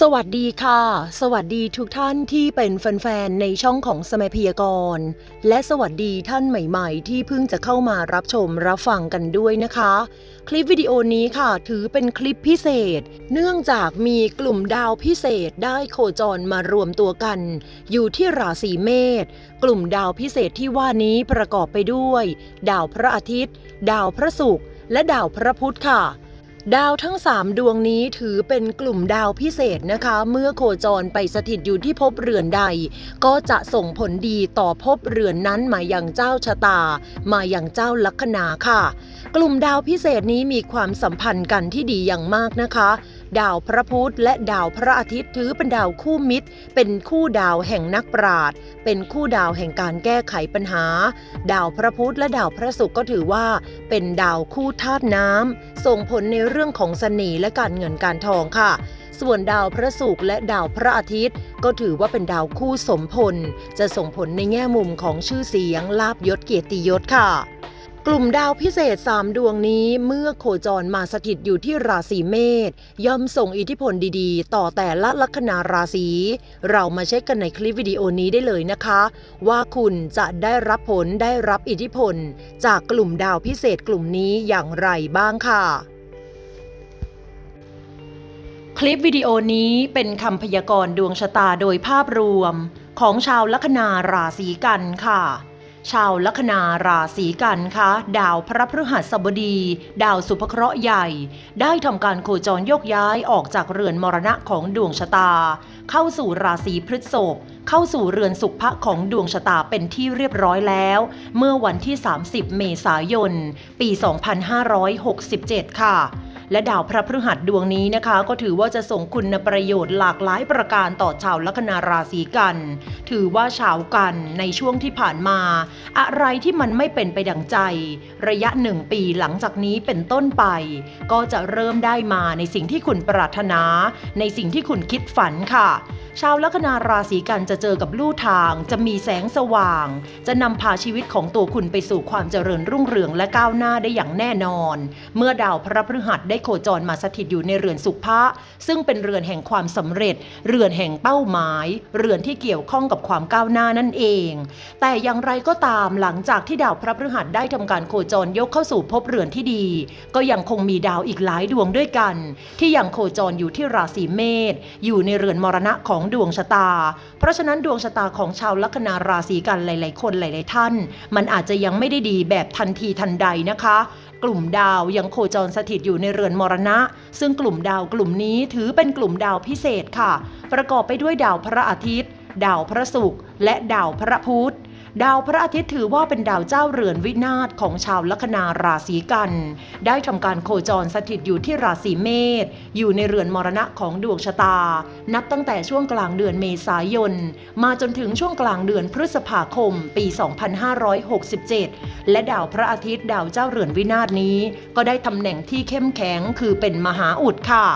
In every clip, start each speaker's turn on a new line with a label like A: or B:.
A: สวัสดีค่ะ สวัสดีทุกท่านที่เป็นแฟนๆ ในช่องของสมัยพยากรณ์และสวัสดีท่านใหม่ๆ ที่เพิ่งจะเข้ามารับชมรับฟังกันด้วยนะคะ คลิปวิดีโอนี้ค่ะ ถือเป็นคลิปพิเศษ เนื่องจากมีกลุ่มดาวพิเศษได้โคจรมารวมตัวกัน อยู่ที่ราศีเมษกลุ่มดาวพิเศษที่ว่านี้ประกอบไปด้วย ดาวพระอาทิตย์ ดาวพระศุกร์และดาวพระพุธค่ะ ดาวทั้ง 3 ดวงนี้ถือเป็นกลุ่มดาวพิเศษนะคะ เมื่อโคจรไปสถิตอยู่ที่ภพเรือนใด ก็จะส่งผลดีต่อภพเรือนนั้นมาอย่างเจ้าชะตา มาอย่างเจ้าลัคนาค่ะ กลุ่มดาวพิเศษนี้มีความสัมพันธ์กันที่ดีอย่างมากนะคะ ดาวพระพุธและดาวพระอาทิตย์ถือเป็นดาวคู่มิตร เป็นคู่ดาวแห่งนักปราชญ์เป็นคู่ดาวแห่งการแก้ไขปัญหา ดาวพระพุธและดาวพระศุกร์ก็ถือว่า เป็นดาวคู่ธาตุน้ำส่งผลในเรื่องของเสน่ห์และการเงินการทองค่ะส่วนดาวพระศุกร์และดาวพระอาทิตย์ ก็ถือว่าเป็นดาวคู่สมพล จะส่งผลในแง่มุมของชื่อเสียงลาบยศเกียรติยศค่ะ กลุ่มดาวพิเศษ 3 ดวงนี้เมื่อโคจรมาสถิตอยู่ที่ราศีเมษย่อมส่งอิทธิพลดีๆ ต่อแต่ละลัคนาราศี เรามาเช็คกันในคลิปวิดีโอนี้ได้เลยนะคะ ว่าคุณจะได้รับผลได้รับอิทธิพล จากกลุ่มดาวพิเศษกลุ่มนี้อย่างไรบ้างค่ะ คลิปวิดีโอนี้เป็นคำพยากรณ์ดวงชะตาโดยภาพรวม ของชาวลัคนาราศีกันค่ะ ชาวลัคนาราศีกันคะดาวพระพฤหัสบดี ดาวสุภเคราะห์ใหญ่ ได้ทำการโคจรโยกย้ายออกจากเรือนมรณะของดวงชะตา เข้าสู่ราศีพฤษภเข้าสู่เรือนสุขภะของดวงชะตาเป็นที่เรียบร้อยแล้ว เมื่อวันที่ 30 เมษายน ปี 2567 ค่ะ และดาวพระพฤหัสดวงนี้นะคะ ก็ถือว่าจะส่งคุณประโยชน์หลากหลายประการต่อชาวลัคนาราศีกัน ถือว่าชาวกันในช่วงที่ผ่านมา อะไรที่มันไม่เป็นไปดังใจ ระยะหนึ่งปีหลังจากนี้เป็นต้นไป ก็จะเริ่มได้มาในสิ่งที่คุณปรารถนา ในสิ่งที่คุณคิดฝันค่ะ ชาวลัคนาราศีกันจะเจอกับลู่ทาง จะมีแสงสว่าง จะนำพาชีวิตของตัวคุณไปสู่ความเจริญรุ่งเรืองและก้าวหน้าได้อย่างแน่นอน เมื่อดาวพระพฤหัสได้โคจรมาสถิตอยู่ในเรือนสุภะซึ่งเป็นเรือนแห่งความสำเร็จ เรือนแห่งเป้าหมาย เรือนที่เกี่ยวข้องกับความก้าวหน้านั่นเอง แต่อย่างไรก็ตามหลังจากที่ดาวพระพฤหัสได้ทำการโคจรยกเข้าสู่ภพเรือนที่ดี ก็ยังคงมีดาวอีกหลายดวงด้วยกัน ที่ยังโคจรอยู่ที่ราศีเมษอยู่ในเรือนมรณะของดวงชะตา เพราะฉะนั้นดวงชะตาของชาวลัคนาราศีกันหลาย ๆ คนหลาย ๆ ท่าน มันอาจจะยังไม่ได้ดีแบบทันทีทันใดนะคะ กลุ่มดาวยังโคจรสถิตอยู่ในเรือนมรณะ ซึ่งกลุ่มดาวกลุ่มนี้ถือเป็นกลุ่มดาวพิเศษค่ะ ประกอบไปด้วยดาวพระอาทิตย์ ดาวพระศุกร์และดาวพระพุธ ดาวพระอาทิตย์ถือว่าเป็นดาวเจ้าเรือนวินาศของชาวลัคนาราศีกัน ได้ทำการโคจรสถิตอยู่ที่ราศีเมษอยู่ในเรือนมรณะของดวงชะตา นับตั้งแต่ช่วงกลางเดือนเมษายน มาจนถึงช่วงกลางเดือนพฤษภาคม ปี 2567 และดาวพระอาทิตย์ดาวเจ้าเรือนวินาศนี้ ก็ได้ตำแหน่งที่เข้มแข็งคือเป็นมหาอุดค่ะ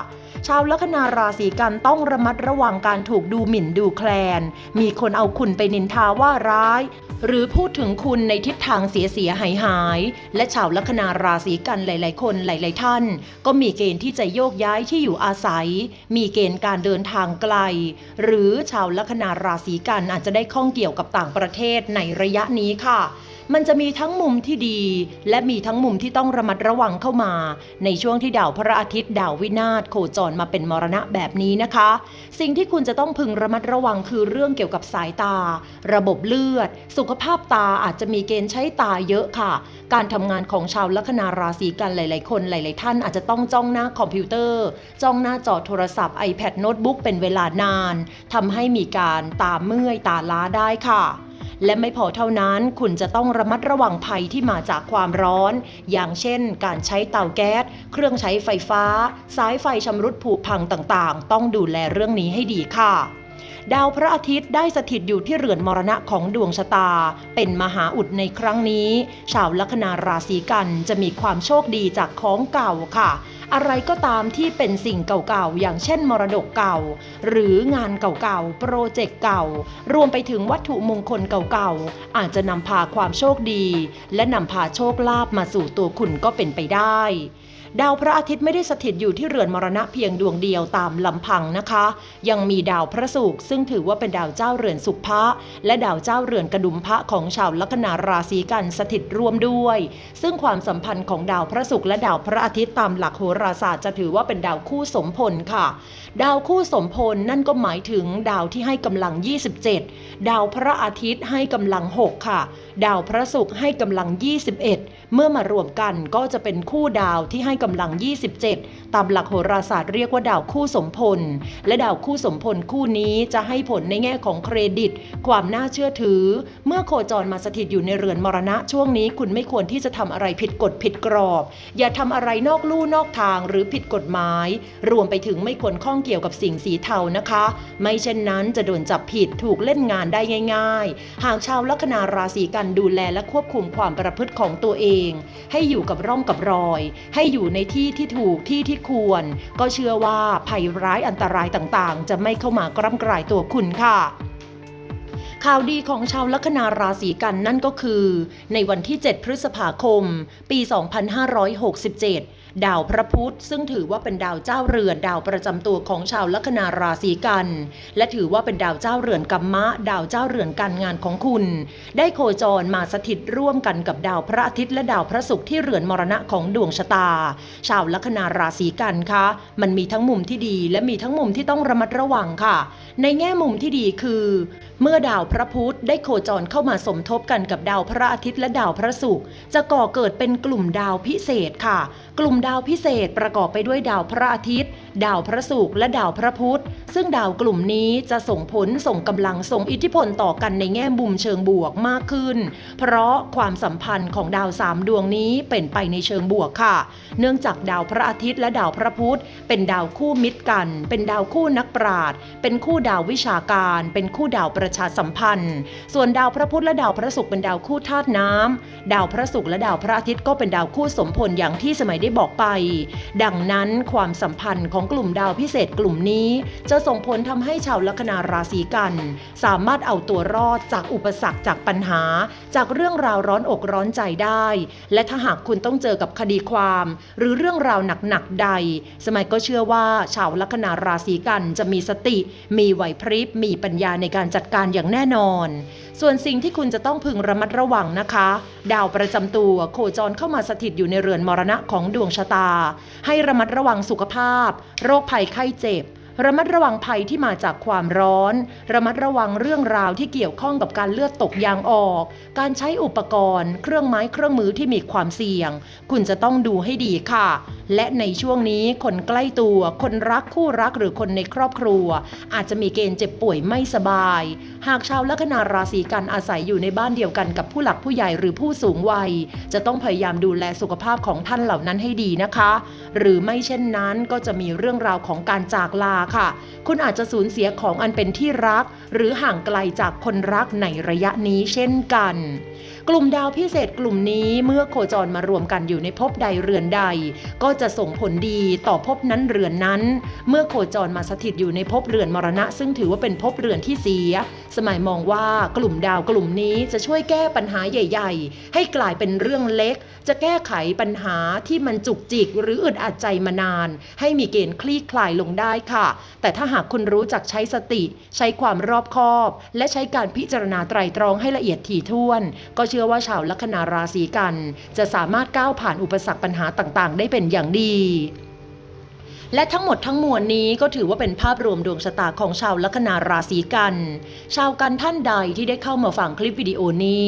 A: ชาวลัคนาราศีกันต้องระมัดระวังการถูกดูหมิ่นดูแคลน มีคนเอาคุณไปนินทาว่าร้าย หรือพูดถึงคุณในทิศทางเสียเสียหายหาย และชาวลัคนาราศีกันหลาย ๆ คนหลาย ๆ ท่าน ก็มีเกณฑ์ที่จะโยกย้ายที่อยู่อาศัย มีเกณฑ์การเดินทางไกล หรือชาวลัคนาราศีกันอาจจะได้ข้องเกี่ยวกับต่างประเทศในระยะนี้ค่ะ มันจะมีทั้งมุมที่ดี และมีทั้งมุมที่ต้องระมัดระวังเข้ามา ในช่วงที่ดาวพระอาทิตย์ดาววินาศโคจรมาเป็นมรณะแบบนี้นะคะ สิ่งที่คุณจะต้องพึงระมัดระวังคือเรื่องเกี่ยวกับสายตา ระบบเลือด สุขภาพตาอาจจะมีเกณฑ์ใช้ตาเยอะค่ะ การทำงานของชาวลัคนาราศีกันหลาย ๆ คนหลาย ๆ ท่านอาจจะต้องจ้องหน้าคอมพิวเตอร์ จ้องหน้าจอโทรศัพท์ iPad โน้ตบุ๊กเป็นเวลานานทำให้มีการตาเมื่อยตาล้าได้ค่ะ และไม่พอเท่านั้นคุณจะต้องระมัดระวังภัยที่มาจากความร้อน อย่างเช่น การใช้เตาแก๊ส เครื่องใช้ไฟฟ้า สายไฟชำรุดผุพังต่างๆ ต้องดูแลเรื่องนี้ให้ดีค่ะดาวพระอาทิตย์ได้สถิตอยู่ที่เรือนมรณะของดวงชะตา เป็นมหาอุดในครั้งนี้ ชาวลัคนาราศีกันจะมีความโชคดีจากของเก่าค่ะ อะไรก็ตามที่เป็นสิ่งเก่าๆ อย่างเช่นมรดกเก่า หรืองานเก่าๆ โปรเจกต์เก่า รวมไปถึงวัตถุมงคลเก่าๆ อาจจะนำพาความโชคดี และนำพาโชคลาภมาสู่ตัวคุณก็เป็นไปได้ ดาวพระอาทิตย์ไม่ได้สถิตอยู่ที่เรือนมรณะเพียงดวงเดียวตามลำพังนะคะ ยังมีดาวพระศุกร์ซึ่งถือว่าเป็นดาวเจ้าเรือนสุภะและดาวเจ้าเรือนกระดุมพระของชาวลัคนาราศีกันสถิตร่วมด้วย ซึ่งความสัมพันธ์ของดาวพระศุกร์และดาวพระอาทิตย์ตามหลักโหราศาสตร์จะถือว่าเป็นดาวคู่สมพลค่ะ ดาวคู่สมพลนั่นก็หมายถึงดาวที่ให้กำลัง 27 ดาวพระอาทิตย์ให้กำลัง 6 ค่ะ ดาวพระศุกร์ให้กำลัง 21 เมื่อมารวมกันก็จะเป็นคู่ดาวที่ให้กำลัง 27 ตามหลักโหราศาสตร์เรียกว่าดาวคู่สมพล และดาวคู่สมพลคู่นี้จะให้ผลในแง่ของเครดิต ความน่าเชื่อถือ เมื่อโคจรมาสถิตอยู่ในเรือนมรณะช่วงนี้คุณไม่ควรที่จะทำอะไรผิดกฎผิดกรอบ อย่าทำอะไรนอกลู่นอกทางหรือผิดกฎหมาย รวมไปถึงไม่ควรข้องเกี่ยวกับสิ่งสีเทานะคะ ไม่เช่นนั้นจะโดนจับผิดถูกเล่นงานได้ง่าย ๆ หากชาวลัคนาราศีกันดูแลและควบคุมความประพฤติของตัวเองให้อยู่กับร่องกับรอย ให้อยู่ในที่ที่ถูกที่ที่ควร ก็เชื่อว่าภัยร้ายอันตรายต่างๆ จะไม่เข้ามากร่ำกรายตัวคุณค่ะข่าวดีของชาวลัคนาราศีกันนั่นก็คือ ในวันที่ 7 พฤษภาคม ปี 2567 ดาวพระพุธซึ่งถือว่าเป็นดาวเจ้าเรือนดาวประจำตัวของชาวลัคนาราศีกัน และถือว่าเป็นดาวเจ้าเรือนกัมมะ ดาวเจ้าเรือนการงานของคุณ ได้โคจรมาสถิตร่วมกันกับดาวพระอาทิตย์และดาวพระศุกร์ที่เรือนมรณะของดวงชะตา ชาวลัคนาราศีกันคะ มันมีทั้งมุมที่ดีและมีทั้งมุมที่ต้องระมัดระวังค่ะ ในแง่มุมที่ดีคือ เมื่อดาวพระพุธได้โคจรเข้ามาสมทบกันกับดาวพระอาทิตย์และดาวพระศุกร์จะก่อเกิดเป็นกลุ่มดาวพิเศษค่ะ กลุ่มดาวพิเศษประกอบไปด้วยดาวพระอาทิตย์ ดาวพระศุกร์และดาวพระพุธ ซึ่งดาวกลุ่มนี้จะส่งผลส่งกำลังส่งอิทธิพลต่อกันในแง่มุมเชิงบวกมากขึ้น เพราะความสัมพันธ์ของดาวสามดวงนี้เป็นไปในเชิงบวกค่ะ เนื่องจากดาวพระอาทิตย์และดาวพระพุธ เป็นดาวคู่มิตรกัน เป็นดาวคู่นักปราชญ์เป็นคู่ดาววิชาการ เป็นคู่ดาวประชาสัมพันธ์ ส่วนดาวพระพุธและดาวพระศุกร์เป็นดาวคู่ธาตุน้ำดาวพระศุกร์และดาวพระอาทิตย์ก็เป็นดาวคู่สมพลอย่างที่สมัยได้บอกอกไป ดังนั้นความสัมพันธ์ของกลุ่มดาวพิเศษกลุ่มนี้ จะส่งผลทำให้ชาวลัคนาราศีกัน สามารถเอาตัวรอดจากอุปสรรคจากปัญหา จากเรื่องราวร้อนอกร้อนใจได้ และถ้าหากคุณต้องเจอกับคดีความ หรือเรื่องราวหนักๆใด สมัยก็เชื่อว่าชาวลัคนาราศีกันจะมีสติ มีไหวพริบมีปัญญาในการจัดการอย่างแน่นอน ส่วนสิ่งที่คุณจะต้องพึงระมัดระวังนะคะ ดาวประจำตัวโคจรเข้ามาสถิตอยู่ในเรือนมรณะของดวงชะตา ให้ระมัดระวังสุขภาพ โรคภัยไข้เจ็บ ระมัดระวังภัยที่มาจากความร้อน ระมัดระวังเรื่องราวที่เกี่ยวข้องกับการเลือดตกยางออก การใช้อุปกรณ์ เครื่องไม้เครื่องมือที่มีความเสี่ยง คุณจะต้องดูให้ดีค่ะ และในช่วงนี้คนใกล้ตัว คนรักคู่รักหรือคนในครอบครัว อาจจะมีเกณฑ์เจ็บป่วยไม่สบาย หากชาวลัคนาราศีกันอาศัยอยู่ในบ้านเดียวกันกับผู้หลักผู้ใหญ่หรือผู้สูงวัย จะต้องพยายามดูแลสุขภาพของท่านเหล่านั้นให้ดีนะคะ หรือไม่เช่นนั้นก็จะมีเรื่องราวของการจากลาค่ะ คุณอาจจะสูญเสียของอันเป็นที่รัก หรือห่างไกลจากคนรักในระยะนี้เช่นกัน กลุ่มดาวพิเศษกลุ่มนี้เมื่อโคจรมารวมกันอยู่ในภพใดเรือนใด ก็จะส่งผลดีต่อภพนั้นเรือนนั้น เมื่อโคจรมาสถิตอยู่ในภพเรือนมรณะ ซึ่งถือว่าเป็นภพเรือนที่เสีย สมัยมองว่ากลุ่มดาวกลุ่มนี้จะช่วยแก้ปัญหาใหญ่ ๆ ให้กลายเป็นเรื่องเล็ก จะแก้ไขปัญหาที่มันจุกจิก หรืออึดอัดใจมานาน ให้มีเกณฑ์คลี่คลายลงได้ค่ะแต่ถ้าหากคุณรู้จักใช้สติ ใช้ความรอบคอบ และใช้การพิจารณาไตรตรองให้ละเอียดถี่ถ้วน ก็เชื่อว่าชาวลัคนาราศีกัน จะสามารถก้าวผ่านอุปสรรคปัญหาต่างๆ ได้เป็นอย่างดี และทั้งหมดทั้งมวลนี้ก็ถือว่าเป็นภาพรวมดวงชะตาของชาวลัคนาราศีกัน ชาวกันท่านใดที่ได้เข้ามาฟังคลิปวิดีโอนี้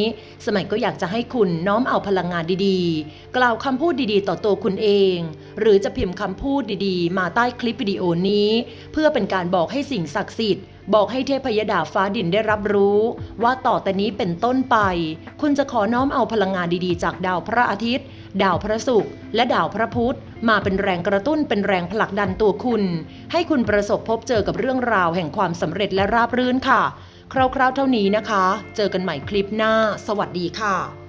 A: สมัยก็อยากจะให้คุณน้อมเอาพลังงานดีๆ กล่าวคำพูดดีๆ ต่อตัวคุณเอง หรือจะพิมพ์คำพูดดีๆ มาใต้คลิปวิดีโอนี้ เพื่อเป็นการบอกให้สิ่งศักดิ์สิทธิ์ บอกให้เทพยดาฟ้าดินได้รับรู้ ว่าต่อแต่นี้เป็นต้นไป คุณจะขอน้อมเอาพลังงานดีๆ จากดาวพระอาทิตย์ ดาวพระศุกร์และดาวพระพุธมาเป็นแรงกระตุ้นเป็นแรงผลักดันตัวคุณ ให้คุณประสบพบเจอกับเรื่องราวแห่งความสำเร็จและราบรื่นค่ะ คร่าวๆเท่านี้นะคะ เจอกันใหม่คลิปหน้า สวัสดีค่ะ